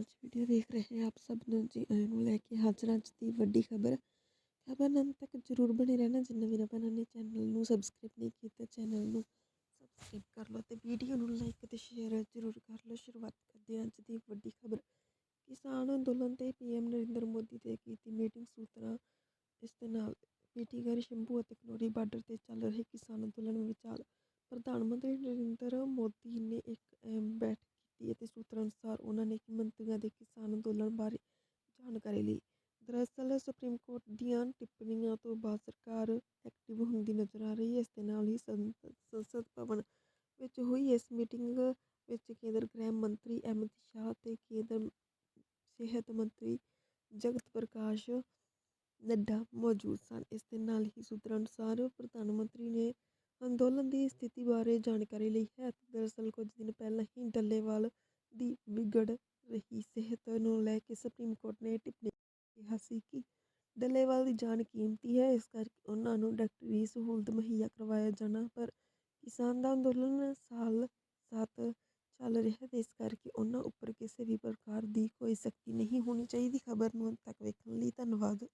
ਅੱਜ ਵੀਡੀਓ ਦੇਖ ਰਹੇ ਆਪ ਸਭ ਨੂੰ ਜੀ ਆਇਆਂ ਨੂੰ ਲੈ ਕੇ ਹਾਜ਼ਰ ਅੱਜ ਦੀ ਵੱਡੀ ਖਬਰ। ਖਬਰ ਅੰਤ ਤੱਕ ਜਰੂਰ ਬਣੇ ਰਹਿਣਾ, ਜਿੰਨਾ ਵੀਰਾਂ ਭੈਣਾਂ ਨੇ ਚੈਨਲ ਨੂੰ ਸਬਸਕ੍ਰਾਈਬ ਨਹੀਂ ਕੀਤਾ ਚੈਨਲ ਨੂੰ ਸਬਸਕ੍ਰਾਈਬ ਕਰ ਲਓ ਤੇ ਵੀਡੀਓ ਨੂੰ ਲਾਈਕ ਤੇ ਸ਼ੇਅਰ ਜਰੂਰ ਕਰ ਲਓ। ਸ਼ੁਰੂਆਤ ਕਰਦੇ ਹਾਂ ਅੱਜ ਦੀ ਵੱਡੀ ਖਬਰ। ਕਿਸਾਨ ਅੰਦੋਲਨ ਤੇ ਪੀਐਮ ਨਰਿੰਦਰ ਮੋਦੀ ਦੇ ਕੀਤੀ ਮੀਟਿੰਗ ਸੂਤਰਾਂ, ਇਸ ਦੇ ਨਾਲ ਮੀਟਿੰਗ ਹੈ ਸ਼ੰਭੂ ਅਤੇ ਕਨੋਰੀ ਬਾਰਡਰ ਤੇ ਚੱਲ ਰਹੇ ਕਿਸਾਨ ਅੰਦੋਲਨ ਵਿਚਾਲ ਪ੍ਰਧਾਨ ਮੰਤਰੀ ਨਰਿੰਦਰ ਮੋਦੀ ਨੇ ਇੱਕ ਅਹਿਮ ਬੈਠਕ ਕੀਤੀ ਸੂਤਰਾਂ ਅਨੁਸਾਰ ਉਹਨਾਂ ਨੇ ਮੰਤਰੀਆਂ ਦੇ ਕਿਸਾਨ ਅੰਦੋਲਨ ਬਾਰੇ ਜਾਣਕਾਰੀ ਲਈ। ਦਰਅਸਲ ਸੁਪਰੀਮ ਕੋਰਟ ਦੀਆਂ ਟਿੱਪਣੀਆਂ ਤੋਂ ਬਾਅਦ ਸਰਕਾਰ ਐਕਟਿਵ ਹੁੰਦੀ ਨਜ਼ਰ ਆ ਰਹੀ ਹੈ। ਇਸ ਦੇ ਨਾਲ ਹੀ ਸੰਸਦ ਸੰਸਦ ਭਵਨ ਵਿੱਚ ਹੋਈ ਇਸ ਮੀਟਿੰਗ ਵਿੱਚ ਕੇਂਦਰ ਗ੍ਰਹਿ ਮੰਤਰੀ ਅਮਿਤ ਸ਼ਾਹ ਤੇ ਕੇਂਦਰ ਸਿਹਤ ਮੰਤਰੀ ਜਗਤ ਪ੍ਰਕਾਸ਼ ਨੱਡਾ ਮੌਜੂਦ ਸਨ। ਇਸ ਦੇ ਨਾਲ ਹੀ ਸੂਤਰਾਂ ਅਨੁਸਾਰ ਪ੍ਰਧਾਨ ਮੰਤਰੀ ਨੇ ਅੰਦੋਲਨ ਦੀ ਸਥਿਤੀ ਬਾਰੇ ਜਾਣਕਾਰੀ ਲਈ ਹੈ। ਦਰਅਸਲ ਕੁਝ ਦਿਨ ਪਹਿਲਾਂ ਹੀ ਡੱਲੇਵਾਲ ਦੀ ਵਿਗੜ ਰਹੀ ਸਿਹਤ ਨੂੰ ਲੈ ਕੇ ਸੁਪਰੀਮ ਕੋਰਟ ਨੇ ਟਿੱਪਣੀ ਕਿਹਾ ਸੀ ਕਿ ਡੱਲੇਵਾਲ ਦੀ ਜਾਨ ਕੀਮਤੀ ਹੈ, ਇਸ ਕਰਕੇ ਉਹਨਾਂ ਨੂੰ ਡਾਕਟਰੀ ਸਹੂਲਤ ਮੁਹੱਈਆ ਕਰਵਾਇਆ ਜਾਣਾ, ਪਰ ਕਿਸਾਨ ਦਾ ਅੰਦੋਲਨ ਸਾਲ ਸੱਤ ਚੱਲ ਰਿਹਾ ਤੇ ਇਸ ਕਰਕੇ ਉਹਨਾਂ ਉੱਪਰ ਕਿਸੇ ਵੀ ਪ੍ਰਕਾਰ ਦੀ ਕੋਈ ਸਖਤੀ ਨਹੀਂ ਹੋਣੀ ਚਾਹੀਦੀ। ਖਬਰ ਨੂੰ ਅੰਤ ਤੱਕ ਵੇਖਣ ਲਈ ਧੰਨਵਾਦ।